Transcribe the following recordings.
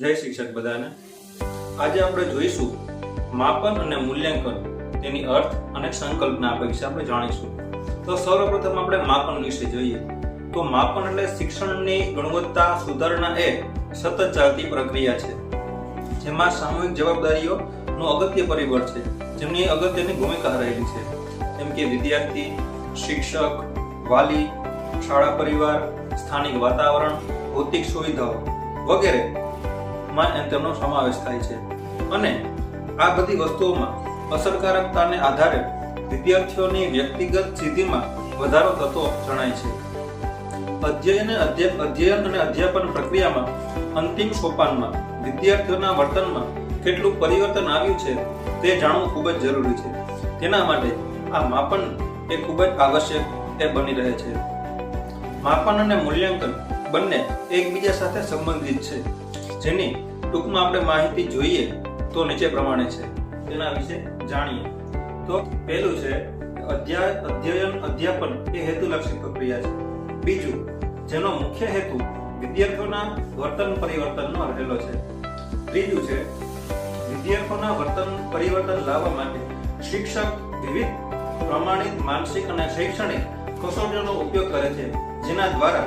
જય શિક્ષક બધાને. આજે આપણે જોઈશું માપન અને મૂલ્યાંકન, તેની અર્થ અને સંકલ્પના વિશે આપણે જાણીશું. તો સૌપ્રથમ આપણે માપન વિશે જોઈએ. તો માપન એટલે શિક્ષણની ગુણવત્તા સુધારણા એ સતત ચાલતી પ્રક્રિયા છે. જેમાં સામૂહિક જવાબદારીઓનું અગત્ય પરિબળ છે. જેમની અગત્યની ભૂમિકા રહેલી છે. જેમ કે વિદ્યાર્થી, શિક્ષક, વાલી, શાળા પરિવાર, સ્થાનિક વાતાવરણ, ભૌતિક સુવિધાઓ વગેરે. માં તેમનો સમાવેશ થાય છે. અને આ બધી વસ્તુઓમાં અસરકારકતાને આધારે વિદ્યાર્થીઓની વ્યક્તિગત સિદ્ધિમાં વધારો થતો જણાય છે. અધ્યયન અધ્યયન અને અધ્યાપન પ્રક્રિયામાં અંતિમ સોપાનમાં વિદ્યાર્થીઓના વર્તનમાં કેટલું પરિવર્તન આવ્યું છે તે જાણવું ખૂબ જ જરૂરી છે. તેના માટે આ માપન એ ખૂબ જ આવશ્યક એ બની રહે છે. માપન અને મૂલ્યાંકન બંને એકબીજા સાથે સંબંધિત છે. જેની ટૂંકમાં આપણે માહિતી જોઈએ તો નીચે પ્રમાણે છે. તેના વિશે જાણીએ. તો પહેલું છે અધ્યાય અધ્યયન, અધ્યાપન એ હેતુલક્ષી પ્રક્રિયા છે. બીજું, જેનો મુખ્ય હેતુ વિદ્યાર્થીઓના વર્તન પરિવર્તનનો રહેલો છે. ત્રીજું છે, વિદ્યાર્થીઓના વર્તન પરિવર્તન લાવવા માટે શિક્ષક વિવિધ પ્રમાણિત માનસિક અને શૈક્ષણિક કસોટીઓનો ઉપયોગ કરે છે, જેના દ્વારા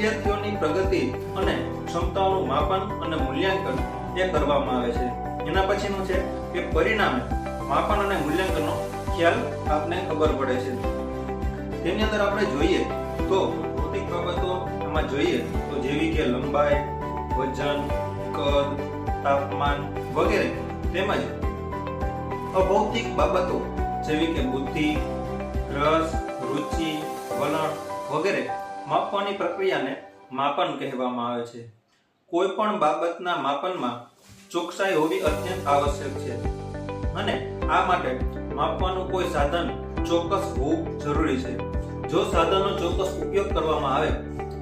વિદ્યાર્થીઓની પ્રગતિ અને ક્ષમતાઓનું માપન અને મૂલ્યાંકન એ કરવામાં આવે છે. એના પછીનું છે કે પરિણામે માપન અને મૂલ્યાંકનનો ખ્યાલ આપને ખબર પડે છે. તેની અંદર આપણે જોઈએ તો ભૌતિક બાબતો એમાં જોઈએ તો જેવી કે લંબાઈ, વજન, કદ, તાપમાન વગેરે તેમજ અભૌતિક બાબતો જેવી કે બુદ્ધિ, રસ, રુચિ, વલણ વગેરે માપવાની પ્રક્રિયાને માપન કહેવામાં આવે છે. કોઈ પણ બાબતના માપનમાં ચોકસાઈ હોવી અત્યંત આવશ્યક છે અને આ માટે માપવાનું કોઈ સાધન ચોક્કસ હોવું જરૂરી છે. જો સાધનનો ચોક્કસ ઉપયોગ કરવામાં આવે,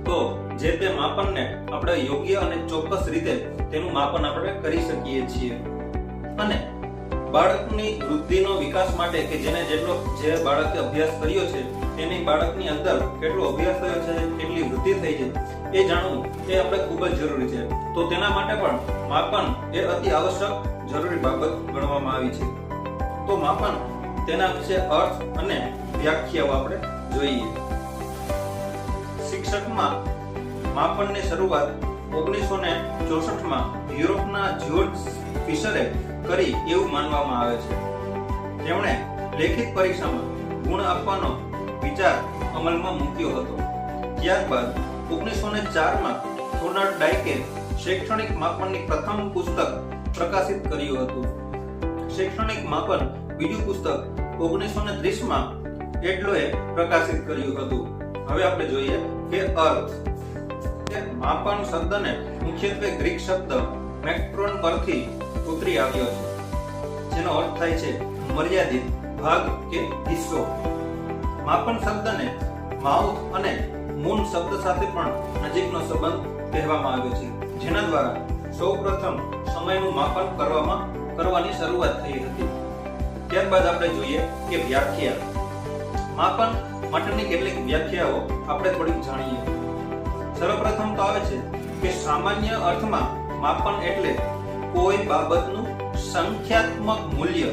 તો જે તે માપનને આપણે યોગ્ય અને ચોક્કસ રીતે તેનું માપન આપણે કરી શકીએ છીએ. અને બાળકની વૃદ્ધિનો વિકાસ માટે કે જેને જેટલો જે બાળકે અભ્યાસ કર્યો છે તેની બાળકની અંદર કેટલો અભ્યાસ થયો છે, કેટલી વૃદ્ધિ થઈ છે, એ જાણવું એ આપણે ખૂબ જ જરૂરી છે. તો તેના માટે પણ માપન એ અતિ આવશ્યક જરૂરી બાબત ગણવામાં આવી છે. તો માપન તેના વિશે અર્થ અને વ્યાખ્યાઓ આપણે જોઈએ. શિક્ષકમાં માપનની શરૂઆત ઓગણીસો ને ચોસઠમાં યુરોપના જ્યોર્જ ફિશરે કરી એવું માનવામાં આવે છે. તેમણે લેખિત પરીક્ષામાં ગુણ આપવાનો વિચાર અમલમાં મૂક્યો હતો. ત્યારબાદ ઓગણીસો ને ચારમાં થોનાર્ડ ડાઇકે શૈક્ષણિક માપનની પ્રથમ પુસ્તક પ્રકાશિત કર્યું હતું. શૈક્ષણિક માપન બીજું પુસ્તક ઓગણીસો ને ત્રીસમાં એટલોએ પ્રકાશિત કર્યું હતું. હવે આપણે જોઈએ કે અર્થ. માપન શબ્દને મુખ્યત્વે ગ્રીક શબ્દ મેક્ટ્રોન પરથી ઉતરી આવ્યો છે. જેનો અર્થ થાય છે મર્યાદિત ભાગ કે હિસ્સો. માપન શબ્દને માઉથ અને મૂન શબ્દ સાથે પણ નજીકનો સંબંધ કહેવામાં આવ્યો છે. જેના દ્વારા સૌપ્રથમ સમયનું માપન કરવામાં કરવાની શરૂઆત થઈ હતી. ત્યારબાદ આપણે જોઈએ કે વ્યાખ્યા. માપન માટેની કેટલીક વ્યાખ્યાઓ આપણે થોડીક જાણીએ. સર્વપ્રથમ તો આવે છે કે સામાન્ય અર્થમાં માપન એટલે કોઈ બાબતનું સંખ્યાત્મક મૂલ્ય.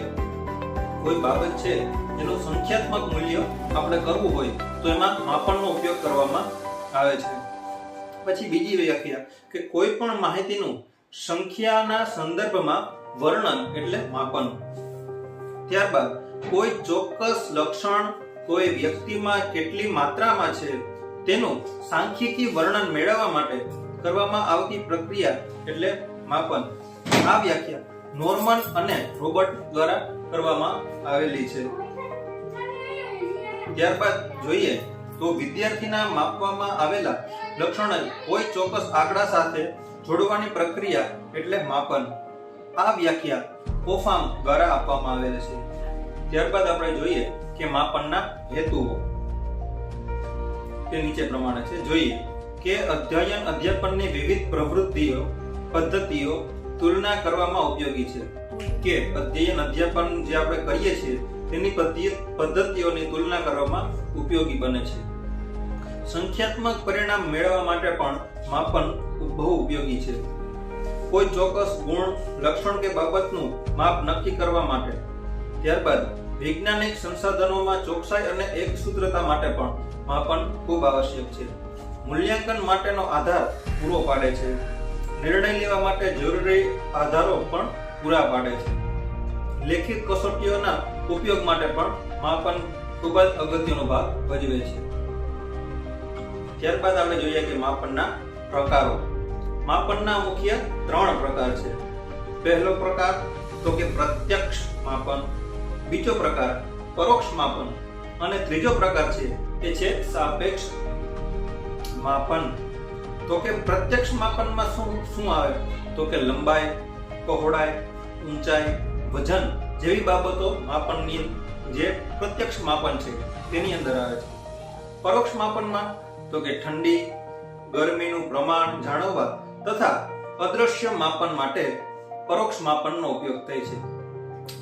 કોઈ બાબત છે એનું સંખ્યાત્મક મૂલ્ય આપણે કરવું હોય તો એમાં માપનનો ઉપયોગ કરવામાં આવે છે. પછી બીજી વ્યાખ્યા કે કોઈ પણ માહિતીનું સંખ્યાના સંદર્ભમાં વર્ણન એટલે માપન. ત્યારબાદ કોઈ ચોક્કસ લક્ષણ કોઈ વ્યક્તિમાં કેટલી માત્રામાં છે તેનું સાંખ્યિકી વર્ણન મેળવવા માટે કરવામાં આવતી પ્રક્રિયા એટલે માપન. આ વ્યાખ્યા નોર્મન અને રોબર્ટ દ્વારા કરવામાં આવેલી છે. ત્યારબાદ જોઈએ તો વિદ્યાર્થીના માપવામાં આવેલા લક્ષણને કોઈ ચોક્કસ આંકડા સાથે જોડવાની પ્રક્રિયા એટલે માપન. આ વ્યાખ્યા ઓફામ દ્વારા આપવામાં આવેલ છે. ત્યારબાદ આપણે જોઈએ કે માપનના હેતુઓ. તે નીચે પ્રમાણે છે. જોઈએ કે અધ્યયન અધ્યાપનની વિવિધ પ્રવૃત્તિઓ, પદ્ધતિઓ તુલના કરવામાં ઉપયોગી છે. કે અધ્યયન અધ્યાપન જે આપણે કરીએ છીએ તેની પદ્ધતિઓની તુલના કરવામાં ઉપયોગી બને છે. સંખ્યાત્મક પરિણામ મેળવવા માટે પણ માપન બહુ ઉપયોગી છે. કોઈ ચોક્કસ ગુણ, લક્ષણ કે બાબતનું માપ નક્કી કરવા માટે. ત્યારબાદ, વૈજ્ઞાનિક સંસાધનોમાં ચોકસાઈ અને એકસૂત્રતા માટે પણ માપન ખૂબ આવશ્યક છે. મૂલ્યાંકન માટેનો આધાર પૂરો પાડે છે. નિર્ણય લેવા માટે જરૂરી આધારો પણ પૂરા પાડે છે. લેખિત કસોટીઓના ઉપયોગ માટે પણ માપન ખૂબ જ અગત્યનો ભાગ ભજવે છે. ત્યારબાદ આપણે જોઈએ કે માપનના પ્રકારો. માપનના મુખ્ય ત્રણ પ્રકાર છે. પહેલો પ્રકાર તો કે પ્રત્યક્ષ માપન, બીજો પ્રકાર પરોક્ષ માપન અને ત્રીજો પ્રકાર છે એ છે સાપેક્ષ માપન. તો કે પ્રત્યક્ષ માપનમાં શું શું આવે? તો કે લંબાઈ, પહોળાઈ, ઊંચાઈ, વજન જેવી બાબતો માપનની જે પ્રત્યક્ષ માપન છે, તેની અંદર આવે છે. પરોક્ષ માપનમાં, તો કે ઠંડી, ગરમીનું પ્રમાણ જાણવવા તથા અદ્રશ્ય માપન માટે પરોક્ષ માપનનો ઉપયોગ થાય છે.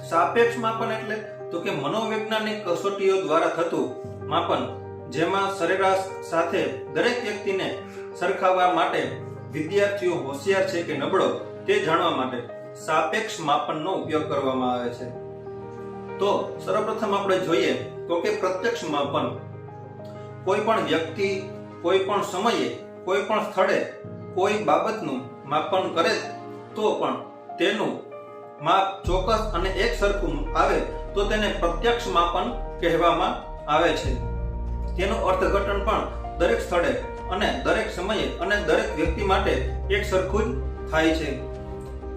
સાપેક્ષ માપન એટલે, તો કે મનોવૈજ્ઞાનિક કસોટીઓ દ્વારા થતું માપન, જેમાં સરેરાશ સાથે દરેક વ્યક્તિને સરખાવવા માટે વિદ્યાર્થીઓ હોશિયાર છે કે નબળો, તે જાણવા માટે. સાપેક્ષ માપનનો ઉપયોગ કરવામાં આવે છે. તો સર્વપ્રથમ આપણે જોઈએ તો કે પ્રત્યક્ષ માપન કોઈ પણ વ્યક્તિ, કોઈ પણ સમયે, કોઈ પણ સ્થળે કોઈ બાબતનું માપન કરે તો પણ તેનું માપ ચોક્કસ અને એક સરખું આવે તો તેને પ્રત્યક્ષ માપન કહેવામાં આવે છે. તેનું અર્થઘટન પણ દરેક સ્થળે અને દરેક સમયે અને દરેક વ્યક્તિ માટે એક સરખું જ થાય છે.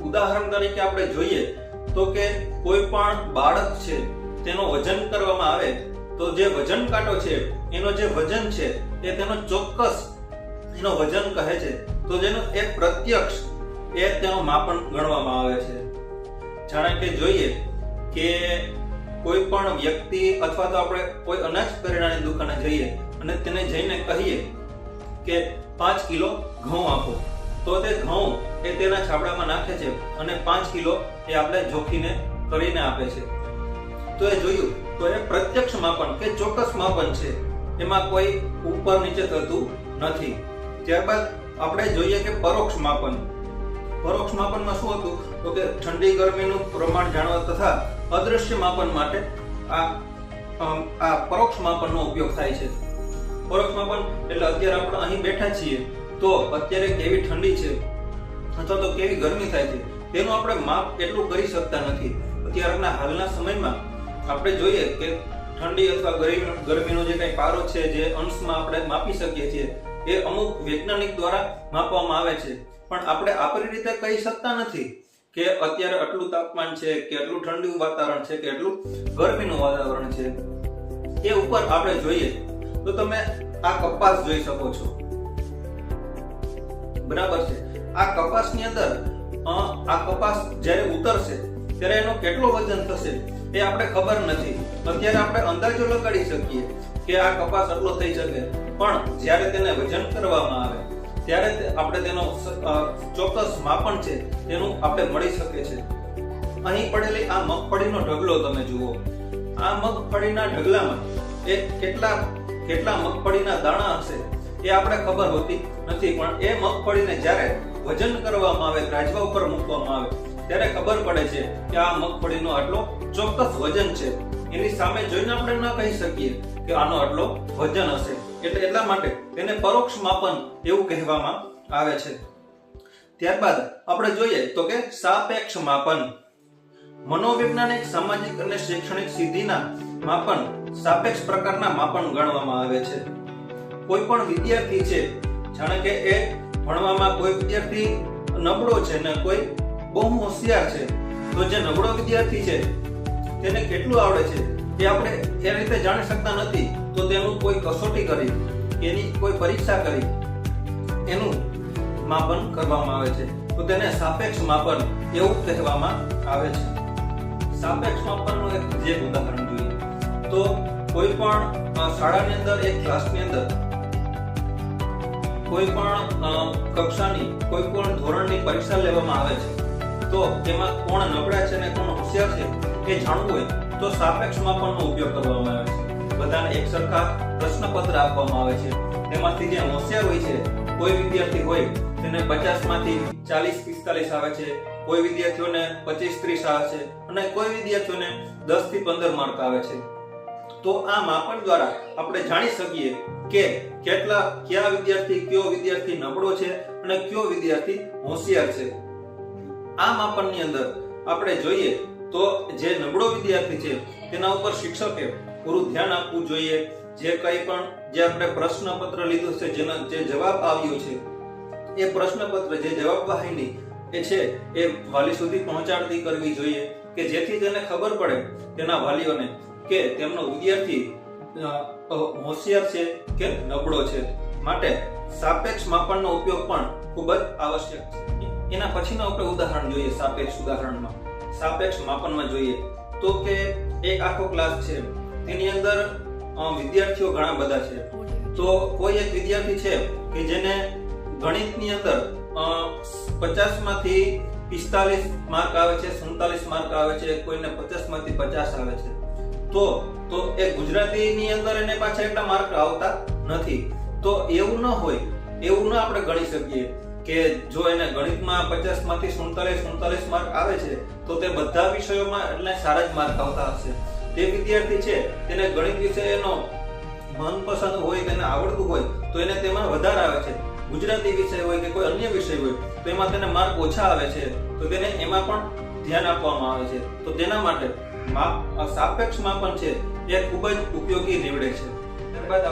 ઉદાહરણ તરીકે આપણે જોઈએ તો કે કોઈ પણ બાળક છે, તેનો વજન કરવામાં આવે, તો જે વજન કાંટો છે, એનો જે વજન છે, એ તેનો ચોક્કસ એનો વજન કહે છે. તો જેનો એક પ્રત્યક્ષ, એ તેનો માપન ગણવામાં આવે છે. જાણે કે જોઈએ કે કોઈ પણ વ્યક્તિ અથવા તો આપણે કોઈ અનાજ કરિયાણાની દુકાને જઈએ અને તેને જઈને કહીએ કે પાંચ કિલો ઘઉં આપો, તો તે ઘઉં એ તેના છાબડામાં નાખે છે અને પાંચ કિલો એ આપણે જોખીને કરીને આપે છે. તો એ જોયું, તો એ પ્રત્યક્ષ માપન કે ચોક્કસ માપન છે, એમાં કોઈ ઉપર નીચે થતું નથી. ત્યારબાદ આપણે જોઈએ કે પરોક્ષ માપન. પરોક્ષ માપનમાં શું હતું? તો કે ઠંડી ગરમીનું પ્રમાણ જાણવા તથા અદ્રશ્ય માપન માટે આ આ પરોક્ષ માપનનો ઉપયોગ થાય છે. પરોક્ષ માપન એટલે અત્યારે આપણે અહીં બેઠા છીએ, તો અત્યારે કેવી ઠંડી છે? અથવા તો કેવી ગરમી થાય છે, તેનું આપણે માપ એટલું કરી શકતા નથી. અત્યારના હાલના સમયમાં આપણે જોઈએ કે ઠંડી અથવા ગરમી, ગરમીનો જે કંઈ પારો છે, જે અંશમાં આપણે માપી શકીએ છીએ, એ અમુક વૈજ્ઞાનિક દ્વારા માપવામાં આવે છે. પણ આપણે આપણી રીતે કહી શકતા નથી કે અત્યારે આટલું તાપમાન છે, કે આટલું ઠંડુ વાતાવરણ છે, કે આટલું ગરમીનું વાતાવરણ છે. એ ઉપર આપણે જોઈએ તો તમે આ કપાસ જોઈ શકો છો. બરાબર છે. આ કપાસની અંદર આ કપાસ જ્યારે ઉતરશે, ત્યારે એનો કેટલો વજન થશે એ આપણે ખબર નથી. અત્યારે આપણે અંદાજો લગાડી શકીએ કે આ કપાસ આટલો થઈ શકે. પણ જ્યારે તેને વજન કરવામાં આવે, ત્યારે આપણે તેનો ચોક્કસ માપન છે, તેનું આપણે મળી શકે છે. અહીં પડેલી આ મગફળીનો ઢગલો તમે જુઓ. આ મગફળીના ઢગલામાં એ કેટલા કેટલા મગફળીના દાણા હશે એ આપણે ખબર હોતી નથી. પણ એ મગફળીને જ્યારે વજન કરવામાં આવે રાજવા ઉપર મૂકવામાં આવે, ત્યારે ખબર પડે છે કે આ મગફળીનો આટલો ચોક્કસ વજન છે. એની સામે જોઈને આપણે ન કહી શકીએ કે આનો આટલો વજન હશે. એટલે એટલા માટે તેને પરોક્ષ માપન એવું કહેવામાં આવે છે. ત્યારબાદ આપણે જોઈએ તો કે સાપેક્ષ માપન. મનોવૈજ્ઞાનિક, સામાજિક અને શૈક્ષણિક સિદ્ધિના માપન સાપેક્ષ પ્રકારના માપન ગણવામાં આવે છે. કોઈ પણ વિદ્યાર્થી છે, જાણે કે એ ભણવામાં કોઈ વિદ્યાર્થી નબળો છે ને કોઈ બહુ હોશિયાર છે, તો જે નબળો વિદ્યાર્થી છે, તેને કેટલું આવડે છે તે આપણે એ રીતે જાણી શકતા નથી, તો તેનું કોઈ કસોટી કરી, એની કોઈ પરીક્ષા કરી, એનું માપન કરવામાં આવે છે. તો તેને સાપેક્ષ માપન એવું કહેવામાં આવે છે. સાપેક્ષ માપનનું એક જે ઉદાહરણ જોઈએ. તો કોઈ પણ શાળાની અંદર, એક ક્લાસની અંદર કોઈ પણ કક્ષાની કોઈ પણ ધોરણની પરીક્ષા લેવામાં આવે છે, તો તેમાં કોણ નબળા છે અને કોણ હોશિયાર છે એ જાણવું હોય, તો સાપેક્ષ માપનનો ઉપયોગ કરવામાં આવે છે. બધાને એક સરખા પ્રશ્નપત્ર આપવામાં આવે છે. તેમાંથી જે હોશિયાર હોય છે, કોઈ વિદ્યાર્થી હોય, તેને પચાસમાંથી ચાલીસ, પિસ્તાલીસ આવે છે. કોઈ વિદ્યાર્થીઓને પચીસ, ત્રીસ આવે છે. અને કોઈ વિદ્યાર્થીઓને દસથી પંદર માર્ક આવે છે. તો આ માપન દ્વારા આપણે જાણી શકીએ કે કેટલા, કયા વિદ્યાર્થી, કયો વિદ્યાર્થી નબળો છે અને કયો વિદ્યાર્થી હોશિયાર છે. આ માપનની અંદર આપણે જોઈએ તો જે નબળો વિદ્યાર્થી છે તેના ઉપર શિક્ષકે પૂરું ધ્યાન આપવું જોઈએ. જે કંઈ પણ જે આપણે પ્રશ્નપત્ર લીધું છે, જેનો જે જવાબ આવ્યો છે, એ પ્રશ્નપત્ર જે જવાબ વાહિની એ છે, એ વાલી સુધી પહોંચાડતી કરવી જોઈએ કે જેથી તેને ખબર પડે તેના વાલીઓને કે તેમનો વિદ્યાર્થી હોશિયાર છે કે નબળો છે માટે સાપેક્ષ માપનનો ઉપયોગ પણ ખૂબ જ આવશ્યક છે. એના પછીનો આપણે ઉદાહરણ જોઈએ સાપેક્ષ ઉદાહરણમાં. સાપેક્ષ માપનમાં જોઈએ તો કે એક આખો ક્લાસ છે. તેની અંદર વિદ્યાર્થીઓ ઘણા બધા છે. તો કોઈ એક વિદ્યાર્થી છે કે જેને ગણિતની અંદર પચાસમાંથી પિસ્તાલીસ માર્ક આવે છે, સુડતાલીસ માર્ક આવે છે, કોઈને પચાસમાંથી પચાસ આવે છે. તો તો એ ગુજરાતીની અંદર એને પાછા એટલા માર્ક આવતા નથી. તો એવું ન હોય, એવું ન આપણે ગણી શકીએ કે જો એને ગણિતમાં પચાસમાંથી સુડતાલીસ સુડતાલીસ માર્ક આવે છે, તો તે બધા વિષયોમાં એટલે સારા જ માર્ક આવતા હશે. તે વિદ્યાર્થી છે, તેને ગણિત વિષયનો મનપસંદ હોય તેને આવડતું હોય, તો એને તેમાં વધારે આવે છે. ગુજરાતી વિષય હોય કે કોઈ અન્ય વિષય હોય, તો એમાં તેને માર્ક ઓછા આવે છે, તો તેને એમાં પણ ધ્યાન આપવામાં આવે છે. તો તેના માટે માપ સાપેક્ષ માપન છે એ ખૂબ જ ઉપયોગી નીવડે છે. ત્યારબાદ